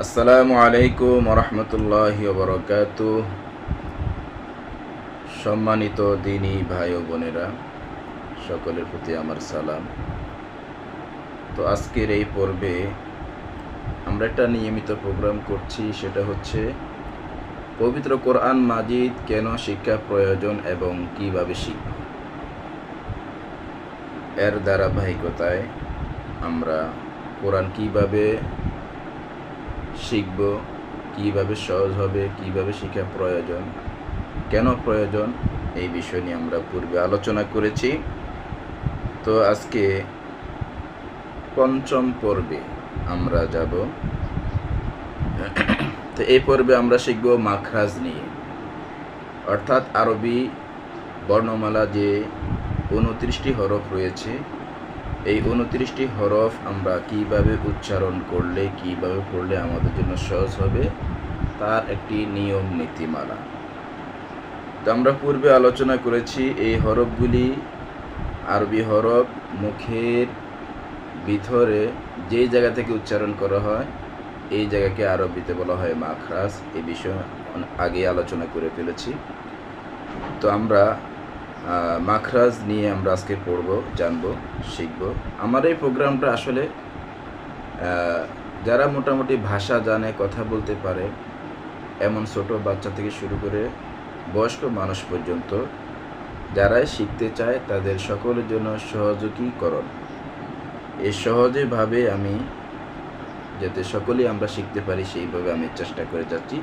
আসসালামু আলাইকুম রহমতুল্লাহ বরকাত সম্মানিত দিনী ভাই ও বোনেরা, সকলের প্রতি আমার সালাম। তো আজকের এই পর্বে আমরা একটা নিয়মিত প্রোগ্রাম করছি, সেটা হচ্ছে পবিত্র কোরআন মাজিদ কেন শিক্ষা প্রয়োজন এবং কীভাবে শিখব। এর ধারাবাহিকতায় আমরা কোরআন কীভাবে শিখব, কীভাবে সহজ হবে, কীভাবে শিক্ষা প্রয়োজন, কেন প্রয়োজন, এই বিষয় নিয়ে আমরা পূর্বে আলোচনা করেছি। তো আজকে পঞ্চম পর্বে আমরা যাব। তো এই পর্বে আমরা শিখব মাখরাজ নিয়ে। অর্থাৎ আরবি বর্ণমালা যে উনত্রিশটি হরফ রয়েছে এই উনত্রিশটি হরফ আমরা কীভাবে উচ্চারণ করলে, কীভাবে পড়লে আমাদের জন্য সহজ হবে? তার একটি নিয়ম নীতিমালা। তো আমরা পূর্বে আলোচনা করেছি, এই হরফগুলি আরবি হরফ, মুখের ভিতরে যেই জায়গা থেকে উচ্চারণ করা হয়, এই জায়গাকে আরবিতে বলা হয় মাখরাজ। এই বিষয়ে আগে আলোচনা করে ফেলেছি। তো আমরা মাখরাজ নিয়ে আমরা আজকে পড়ব, জানব, শিখব। আমার এই প্রোগ্রামটা আসলে যারা মোটামুটি ভাষা জানে, কথা বলতে পারে, এমন ছোট বাচ্চা থেকে শুরু করে বয়স্ক মানুষ পর্যন্ত, যারাই শিখতে চায়, তাদের সকলের জন্য সহযোগীকরণ। এই সহজেভাবে আমি, যাতে সকলেই আমরা শিখতে পারি, সেইভাবে আমি চেষ্টা করে যাচ্ছি।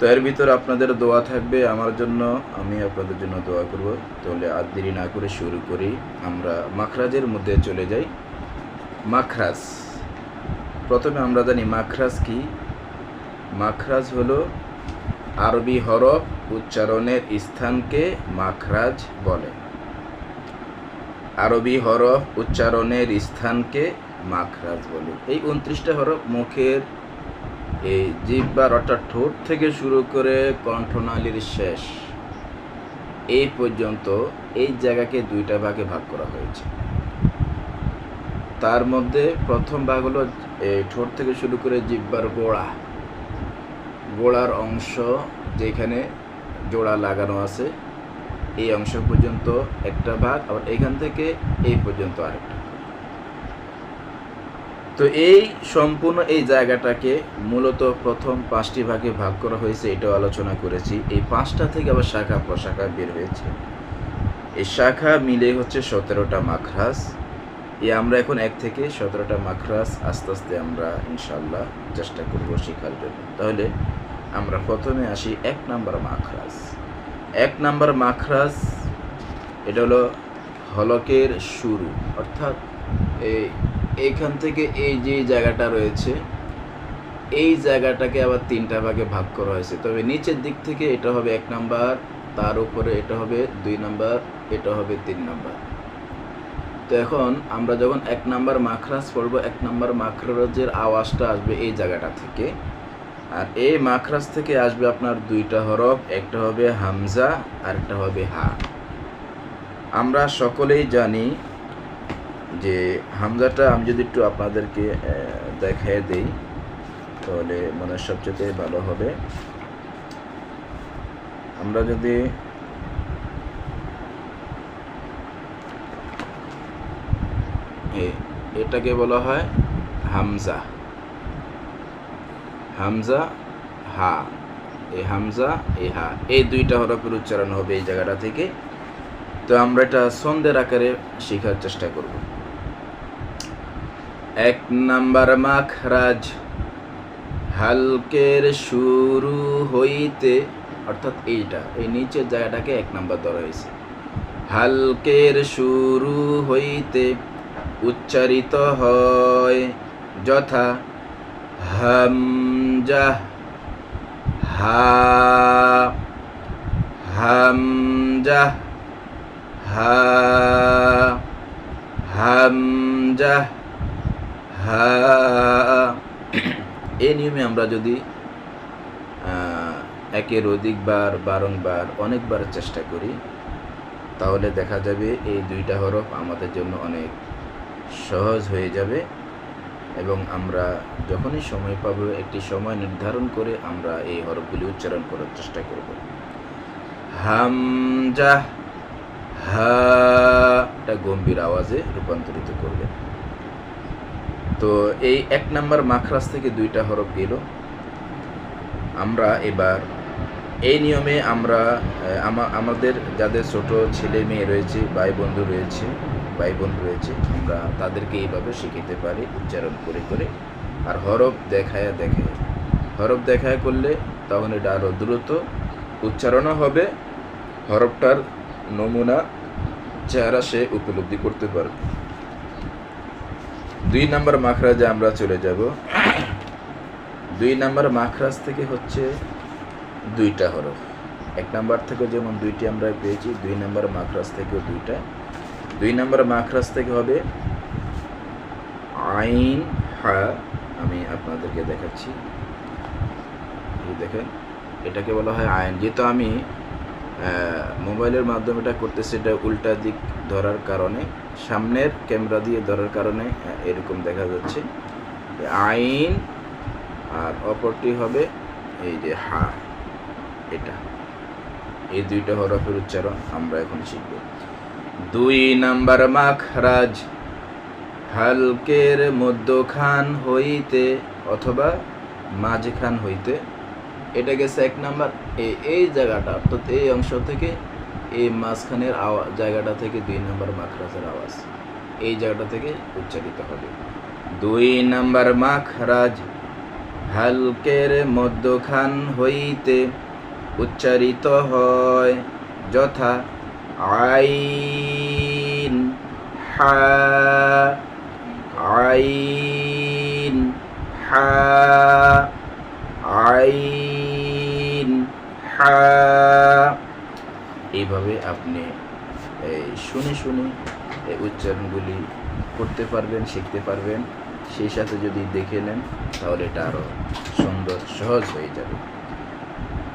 তো এর ভিতর আপনাদের দোয়া থাকবে, আমার জন্য আমি আপনাদের জন্য দোয়া করব। তাহলে আর দেরি না করে শুরু করি। আমরা মাখরাজের মধ্যে চলে যাই। মাখরাজ। প্রথমে আমরা জানি মাখরাজ কি? মাখরাজ হলো আরবি হরফ উচ্চারণের স্থানকে মাখরাজ বলে। আরবি হরফ উচ্চারণের স্থানকে মাখরাজ বলে। এই উনত্রিশটা হরফ মুখের এই জিব্বার অর্থাৎ ঠোঁট থেকে শুরু করে কণ্ঠনালীর শেষ। এই পর্যন্ত এই জায়গাকে দুইটা ভাগে ভাগ করা হয়েছে। তার মধ্যে প্রথম ভাগ হলো এই ঠোঁট থেকে শুরু করে জিব্বার গোড়া। গোড়ার অংশ যেখানে জোড়া লাগানো আছে, এই অংশ পর্যন্ত একটা ভাগ, আবার এখান থেকে এই পর্যন্ত আরেকটা। তো এই সম্পূর্ণ এই জায়গাটাকে মূলত প্রথম পাঁচটি ভাগে ভাগ করা হয়েছে, এটাও আলোচনা করেছি। এই পাঁচটা থেকে আবার শাখা প্রশাখা বের হয়েছে। এই শাখা মিলে হচ্ছে সতেরোটা মাখরাস এ আমরা এখন এক থেকে সতেরোটা মাখরাস আস্তে আস্তে আমরা ইনশাল্লাহ চেষ্টা করব শেখার জন্য। তাহলে আমরা প্রথমে আসি এক নাম্বার মাখরাস এক নাম্বার মাখরাস এটা হলো হলকের শুরু, অর্থাৎ এই এইখান থেকে এই যে জায়গাটা রয়েছে, এই জায়গাটাকে আবার তিনটা ভাগে ভাগ করা হয়েছে। তবে নিচের দিক থেকে এটা হবে এক নাম্বার, তার উপরে এটা হবে দুই নাম্বার, এটা হবে তিন নাম্বার। তো এখন আমরা যখন এক নাম্বার মাখরাজ পড়ব, এক নাম্বার মাখরাজের আওয়াজটা আসবে এই জায়গাটা থেকে। আর এই মাখরাজ থেকে আসবে আপনার দুইটা হরফ, একটা হবে হামজা আর একটা হবে হা। আমরা সকলেই জানি যে হামজাটা আমি যদি একটু আপনাদেরকে দেখায় দেই, তাহলে মনে সবচেয়ে ভালো হবে। আমরা যদি এটাকে বলা হয় হামজা। হামজা, হা এই হামজা, এ হা এই দুইটা হরফের উচ্চারণ হবে এই জায়গাটা থেকে। তো আমরা এটা সন্ধ্যের আকারে শেখার চেষ্টা করব। এক নাম্বার মাখরাজ। হালকের শুরু হইতে, অর্থাৎ এইটা, এই নিচের জায়গাটাকে এক নাম্বার ধরা হয়েছে। হালকের শুরু হইতে উচ্চারিত হয় যথা হামজা, হা হামজা হা, হামজা। হা এই নিয়মে আমরা যদি একের অধিকবার বারংবার, অনেকবার চেষ্টা করি, তাহলে দেখা যাবে এই দুইটা হরফ আমাদের জন্য অনেক সহজ হয়ে যাবে এবং আমরা যখনই সময় পাব, একটি সময় নির্ধারণ করে আমরা এই হরফগুলি উচ্চারণ করার চেষ্টা করব। হামজা, হা, এটা গম্ভীর আওয়াজে রূপান্তরিত করবে। তো এই এক নাম্বার মাখরাজ থেকে দুইটা হরফ গেল। আমরা এবার এই নিয়মে আমরা আমাদের যাদের ছোট ছেলে মেয়ে রয়েছে ভাই বন্ধু রয়েছে ভাই বোন রয়েছে, আমরা তাদেরকে এইভাবে শিখিতে পারি, উচ্চারণ করে করে। আর হরফ দেখায় দেখায়। হরফ দেখায় করলে তখন এটা আরও দ্রুত উচ্চারণও হবে, হরফটার নমুনা, চেহারা সে উপলব্ধি করতে পারবে। দুই নাম্বার মাখরাজে আমরা চলে যাব। দুই নাম্বার মাখরাজ থেকে হচ্ছে দুইটা হরফ। এক নাম্বার থেকে যেমন দুইটি আমরা পেয়েছি, দুই নাম্বার মাখরাজ থেকেও দুইটা। দুই নাম্বার মাখরাজ থেকে হবে আইন, হা, আমি আপনাদেরকে দেখাচ্ছি। দেখেন, এটাকে বলা হয় আইন। যেহেতু আমি মোবাইলের মাধ্যমে এটা করতেছি, এটা উল্টা দিক ধরার কারণে সামনের ক্যামেরা দিয়ে ধরার কারণে এরকম দেখা যাচ্ছে। আইন, আর অপরটি হবে এই যে হা, এটা। এই দুইটা হরফের উচ্চারণ আমরা এখন শিখব। দুই নাম্বার মাখরাজ, হালকের মধ্যখান হইতে অথবা মাঝখান হইতে। এটা গেছে এক নাম্বার। এই জায়গাটা, অর্থাৎ এই অংশ থেকে এই মাঝখানের জায়গাটা থেকে দুই নম্বর মাখরাজের আওয়াজ। এই জায়গাটা থেকে উচ্চারিত হবে। দুই নম্বর মাখরাজ, হালকের মধ্যখান হইতে উচ্চারিত হয়, যথা আইন, হা আইন হা আইন, হা এইভাবে আপনি শুনে শুনে উচ্চারণগুলি করতে পারবেন, শিখতে পারবেন। সেই সাথে যদি দেখে নেন, তাহলে এটা আরও সুন্দর, সহজ হয়ে যাবে।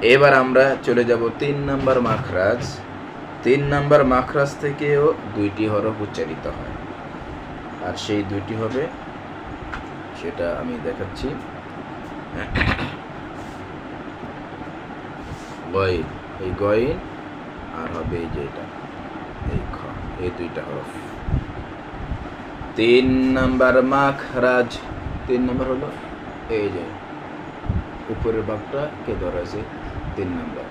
এবার আমরা চলে যাব তিন নাম্বার মাখরাজ। তিন নাম্বার মাখরাজ থেকেও দুইটি হরফ উচ্চারিত হয়। আর সেই দুইটি হবে, সেটা আমি দেখাচ্ছি। গয়েন, এই গয়েন আর হবে এই যে এটা। এই খ। এই দুইটা হরফ। তিন নাম্বার মাখরাজ। তিন নাম্বার হলো এই যে উপরের ভাগটা কে ধরা আছে তিন নাম্বার।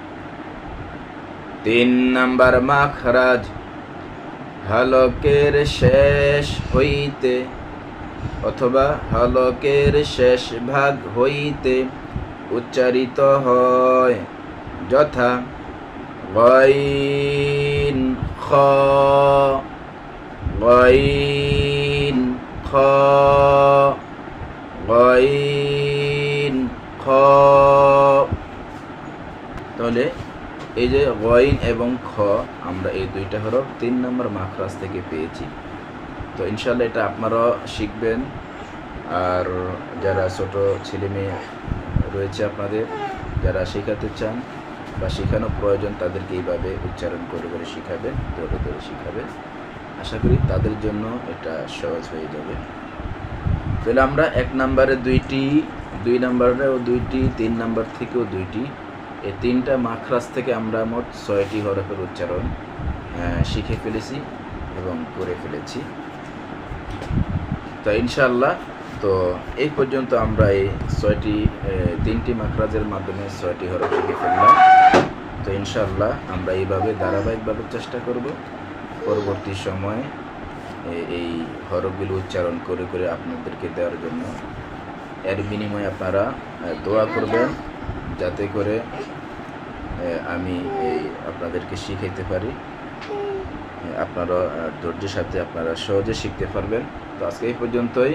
তিন নাম্বার মাখরাজ। হলকের শেষ হইতে অথবা হলকের শেষ ভাগ হইতে উচ্চারিত হয়। যথা গইন খ গইন খ গইন খ তাহলে এই যে গইন এবং খ, আমরা এই দুইটা হরফ তিন নম্বর মাখরাজ থেকে পেয়েছি। তো ইনশাল্লাহ এটা আপনারাও শিখবেন। আর যারা ছোট ছেলে মেয়ে রয়েছে আপনাদের, যারা শেখাতে চান বা শেখানো প্রয়োজন তাদেরকে এইভাবে উচ্চারণ করে করে শিখাবেন ধরে ধরে শিখাবেন আশা করি তাদের জন্য এটা সহজ হয়ে যাবে। তাহলে আমরা এক নম্বরে দুইটি, দুই নম্বরেও দুইটি, তিন নম্বর থেকেও দুইটি। এই তিনটা মাখরাজ থেকে আমরা মোট ছয়টি হরফের উচ্চারণ শিখে ফেলেছি এবং করে ফেলেছি। তো ইনশাল্লাহ তো এই পর্যন্ত আমরা এই ছয়টি তিনটি মাকরাজের মাধ্যমে ছয়টি হরফ শিখে ফেললাম। তো ইনশাল্লাহ আমরা এইভাবে ধারাবাহিকভাবে চেষ্টা করব। পরবর্তী সময়ে এই হরফগুলো উচ্চারণ করে করে আপনাদেরকে দেওয়ার জন্য। এর বিনিময়ে আপনারা দোয়া করবেন, যাতে করে আমি এই আপনাদেরকে শিখাইতে পারি। আপনারা ধৈর্যের সাথে আপনারা সহজে শিখতে পারবেন। তো আজকে এই পর্যন্তই।